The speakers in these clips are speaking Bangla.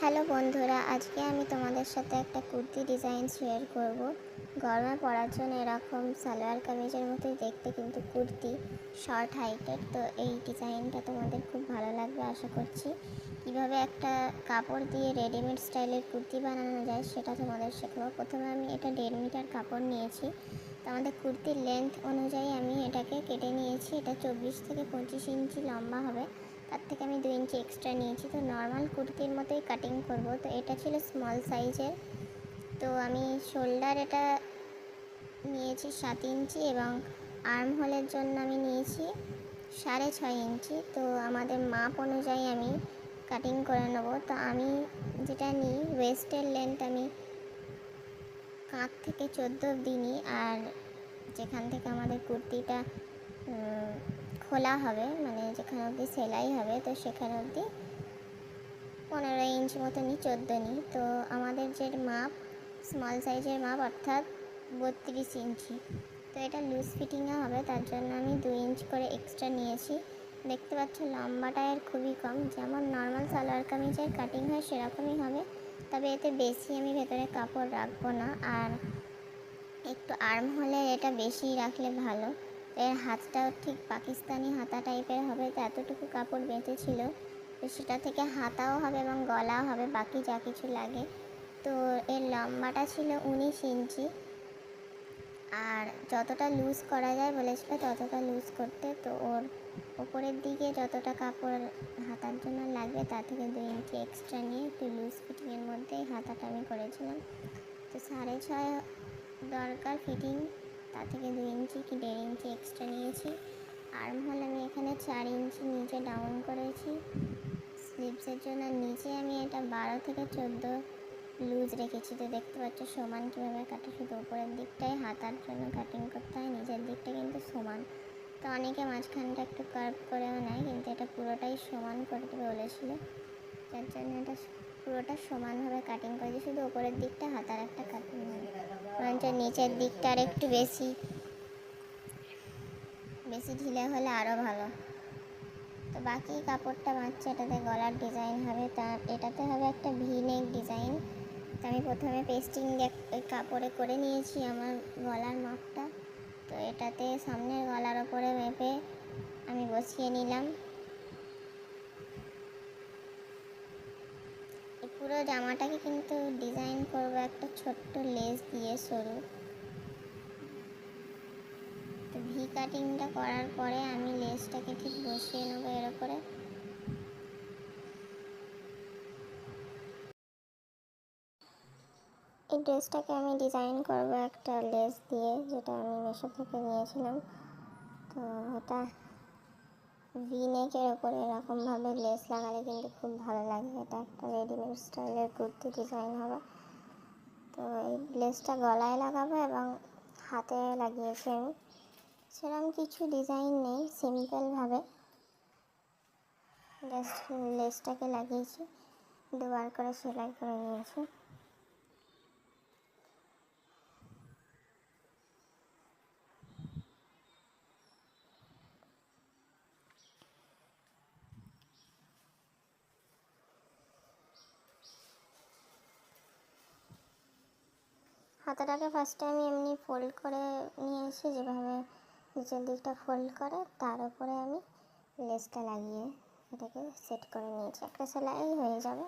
হ্যালো বন্ধুরা, আজকে আমি তোমাদের সাথে একটা কুর্তি ডিজাইন শেয়ার করব। গরমে পরার জন্য এরকম সালোয়ার কামিজের মতোই দেখতে কিন্তু কুর্তি শর্ট হাইটের তো এই ডিজাইনটা তোমাদের খুব ভালো লাগবে আশা করছি। কীভাবে একটা কাপড় দিয়ে রেডিমেড স্টাইলের কুর্তি বানানো যায় সেটা তোমাদের শেখাবো। প্রথমে আমি এটা দেড় মিটার কাপড় নিয়েছি। তো আমাদের কুর্তির লেন্থ অনুযায়ী আমি এটাকে কেটে নিয়েছি। এটা চব্বিশ থেকে পঁচিশ ইঞ্চি লম্বা হবে। তার থেকে আমি দু ইঞ্চি এক্সট্রা নিয়েছি। তো নর্মাল কুর্তির মতোই কাটিং করব। তো এটা ছিল স্মল সাইজের তো আমি শোল্ডার এটা নিয়েছি সাত ইঞ্চি এবং আর্ম হোলের জন্য আমি নিয়েছি সাড়ে ছয় ইঞ্চি। তো আমাদের মাপ অনুযায়ী আমি কাটিং করে নেব। তো আমি যেটা নিই ওয়েস্টের লেন্থ আমি কাঁধ থেকে চোদ্দ অব্দি নিই। আর যেখান থেকে আমাদের কুর্তিটা খোলা হবে মানে যেখানে অবধি সেলাই হবে, তো সেখানে অবধি পনেরো ইঞ্চ মতো নিই চোদ্দ নিই তো আমাদের যে মাপ স্মল সাইজের মাপ, অর্থাৎ বত্রিশ ইঞ্চি তো এটা লুজ ফিটিংয়ে হবে, তার জন্য আমি দু ইঞ্চ করে এক্সট্রা নিয়েছি। দেখতে পাচ্ছ, লম্বাটা এর খুবই কম, যেমন নর্মাল সালোয়ার কামিজের কাটিং হয় সেরকমই হবে। তবে এতে বেশি আমি ভেতরে কাপড় রাখব না, আর একটু আর্ম হলে এটা বেশি রাখলে ভালো। এর হাতটাও ঠিক পাকিস্তানি হাতা টাইপের হবে, তো এতটুকু কাপড় বেঁচেছিল তো সেটা থেকে হাতাও হবে এবং গলাও হবে, বাকি যা কিছু লাগে। তো এর লম্বাটা ছিল উনিশ ইঞ্চি। আর যতটা লুজ করা যায় বলেছিল ততটা লুজ করতে, তো ওর ওপরের দিকে যতটা কাপড় হাতার জন্য লাগবে তার থেকে দু ইঞ্চি এক্সট্রা নিয়ে একটু লুজ ফিটিংয়ের মধ্যেই হাতাটা আমি করেছিলাম। তো সাড়ে ছয় দরকার ফিটিং তার থেকে দু ইঞ্চি কি দেড় ইঞ্চি এক্সট্রা নিয়েছি। আর্ম হল আমি এখানে চার ইঞ্চি নিচে ডাউন করেছি। স্লিপসের জন্য নিচে আমি এটা বারো থেকে চোদ্দ লুজ রেখেছি। তো দেখতে পাচ্ছ সমান কীভাবে কাটে, শুধু উপরের দিকটাই হাতার জন্য কাটিং করতে হয়, নিচের দিকটা কিন্তু সমান। তো অনেকে মাঝখানটা একটু কার্ভ করেও নেয়, কিন্তু এটা পুরোটাই সমান করতে বলেছিল। যার জন্য এটা পুরোটা সমানভাবে কাটিং করেছি, শুধু উপরের দিকটা হাতার একটা কাটিং হবে বরঞ্চ নিচের দিকটা আর একটু বেশি। বেশি ঢিলে হলে আরও ভালো। তো বাকি কাপড়টা বাঁচছে, এটাতে গলার ডিজাইন হবে, তার এটাতে হবে একটা ভি নেক ডিজাইন। তো আমি প্রথমে পেস্টিং ওই কাপড়ে করে নিয়েছি আমার গলার মাপটা। তো এটাতে সামনের গলার ওপরে মেপে আমি বসিয়ে নিলাম এই পুরো জামাটাকে কিন্তু ডিজাইন করব, একটা ছোট্ট লেস দিয়ে সরু। তো ভি কাটিংটা করার পরে আমি লেসটাকে ঠিক বসিয়ে নেব এর ওপরে। এই ড্রেসটাকে আমি ডিজাইন করব একটা লেস দিয়ে, যেটা আমি মেশো থেকে নিয়েছিলাম। তো এটা ভি নেকের ওপরে এরকমভাবে লেস লাগালে কিন্তু খুব ভালো লাগে। এটা একটা রেডিমেড স্টাইলের কুর্তি ডিজাইন হবে। তো এই লেসটা গলায় লাগাবো এবং হাতে লাগিয়েছি আমি। সেরকম কিছু ডিজাইন নেই সিম্পলভাবে জাস্ট লেসটাকে লাগিয়েছি। দুবার করে সেলাই করে নিয়েছি। হাতাটাকে ফার্স্টে আমি এমনি ফোল্ড করে নিয়েছি যেভাবে নিচের দিকটা ফোল্ড করে, তার উপরে আমি লেসটা লাগিয়ে এটাকে সেট করে নিয়েছি। একটা সেলাই হয়ে যাবে।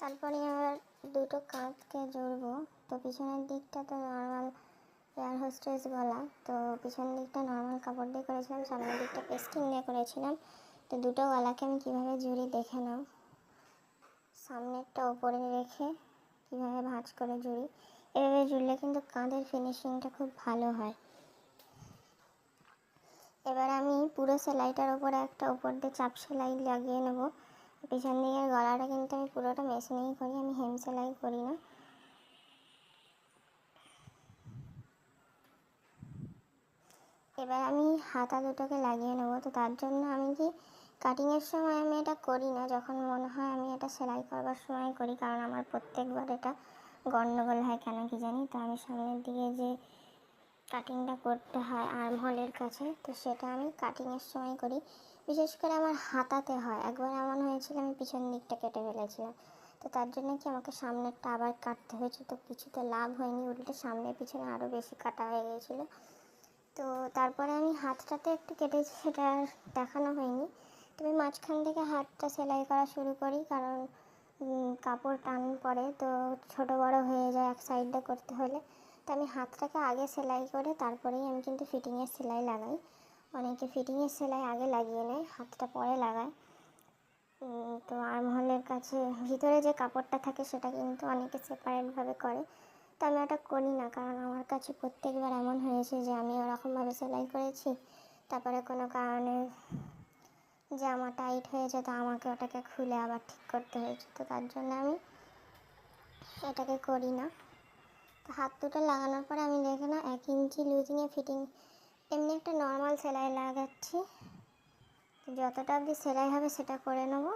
তারপরে আবার দুটো কাঁধকে জুড়বো। তো পিছনের দিকটা তো নর্মাল এয়ার হোস্টেস গলা তো পিছনের দিকটা নর্মাল কাপড় দিয়ে করেছিলাম, সামনের দিকটা পেস্টিং দিয়ে করেছিলাম। তো দুটো গলাকে আমি কীভাবে জুড়ি দেখে নাও। সামনেরটা ওপরে রেখে কীভাবে ভাঁজ করে জুড়ি। এভাবে জুড়লে কিন্তু কাঁধের ফিনিশিংটা খুব ভালো হয়। এবার আমি পুরো সেলাইটার ওপরে একটা ওপর দিয়ে চাপ সেলাই লাগিয়ে নেব। পিছন দিকের গলাটা কিন্তু আমি পুরোটা মেশিনেই করি, আমি হেম সেলাই করি না। এবার আমি হাতা দুটোকে লাগিয়ে নেব। তো তার জন্য আমি কি কাটিংয়ের সময় আমি এটা করি না? যখন মনে হয় আমি এটা সেলাই করবার সময় করি, কারণ আমার প্রত্যেকবার এটা গণ্ডগোল হয় কেন কি জানি? তো আমি সামনের দিকে যে কাটিংটা করতে হয় আর্ম হলের কাছে, তো সেটা আমি কাটিংয়ের সময় করি। বিশেষ করে আমার হাতাতে হয়। একবার এমন হয়েছিল আমি পিছন দিকটা কেটে ফেলেছিলাম। তো তার জন্য কি আমাকে সামনেরটা আবার কাটতে হয়েছে? তো কিছুতে লাভ হয়নি, উল্টে সামনে পিছনে আরও বেশি কাটা হয়ে গিয়েছিল। তো তারপরে আমি হাতটাতে একটু কেটেছি, সেটা দেখানো হয়নি। তবে মাঝখান থেকে হাতটা সেলাই করা শুরু করি, কারণ কাপড় টান পড়ে, তো ছোট বড় হয়ে যায় এক সাইডে করতে হলে। তো আমি হাতটাকে আগে সেলাই করে তারপরেই আমি কিন্তু ফিটিংয়ের সেলাই লাগাই। অনেকে ফিটিংয়ের সেলাই আগে লাগিয়ে নেয়, হাতটা পরে লাগায়। তো আর্মহলের কাছে ভিতরে যে কাপড়টা থাকে, সেটা কিন্তু অনেকে সেপারেটভাবে করে। তো আমি ওটা করি না, কারণ আমার কাছে প্রত্যেকবার এমন হয়েছে যে আমি ওরকমভাবে সেলাই করেছি, তারপরে কোনো কারণে জামা টাইট হয়েছে তো আমাকে ওটাকে খুলে আবার ঠিক করতে হয়েছে। তো তার জন্য আমি এটাকে করি না। তো হাত দুটো লাগানোর পরে আমি দেখে না এক ইঞ্চি লুজিংয়ে ফিটিং এমনি একটা নর্মাল সেলাই লাগাচ্ছি। যতটা অবধি সেলাই হবে সেটা করে নেব।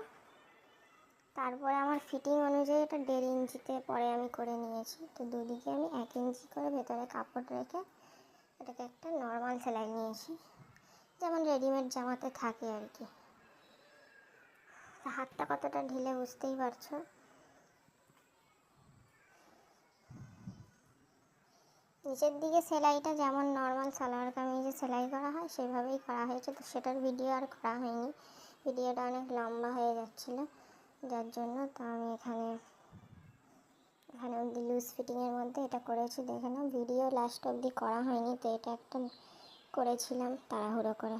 তারপরে আমার ফিটিং অনুযায়ী এটা দেড় ইঞ্চিতে পরে আমি করে নিয়েছি। তো দুদিকে আমি এক ইঞ্চি করে ভেতরে কাপড় রেখে এটাকে একটা নর্মাল সেলাই নিয়েছি। যেমন রেডিমেড জামাতে থাকে আর কি। হাতটা কতটা ঢিলে বুঝতেই পারছ? নিচের দিকে সেলাইটা যেমন নর্মাল সালোয়ার কামিজে সেলাই করা হয়, সেভাবেই করা হয়েছে। তো সেটার ভিডিও আর করা হয়নি। ভিডিওটা অনেক লম্বা হয়ে যাচ্ছিল। যার জন্য তো আমি এখানে এখানে অবধি লুজ ফিটিংয়ের মধ্যে এটা করেছি। দেখে ভিডিও লাস্ট অবধি করা হয়নি, তো এটা একটা করেছিলাম তাড়াহুড়ো করে।